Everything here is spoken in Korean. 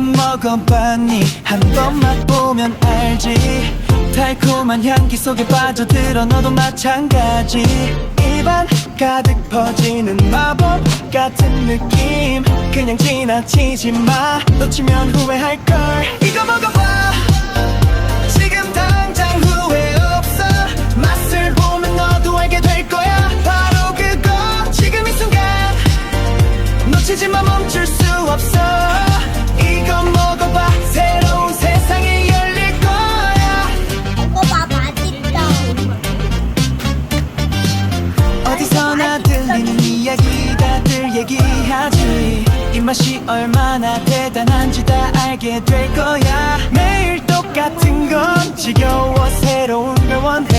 먹어봤니? 한 번 맛보면 알지. 달콤한 향기 속에 빠져들어 너도 마찬가지. 입안 가득 퍼지는 마법 같은 느낌. 그냥 지나치지 마. 놓치면 후회할걸. 이거 먹어봐. 지금 당장 후회 없어. 맛을 보면 너도 알게 될 거야. 바로 그거. 지금 이 순간 놓치지 마 멈출 수 없어 입맛이 얼마나 대단한지 다 알게 될 거야. 매일 똑같은 건 지겨워 새로운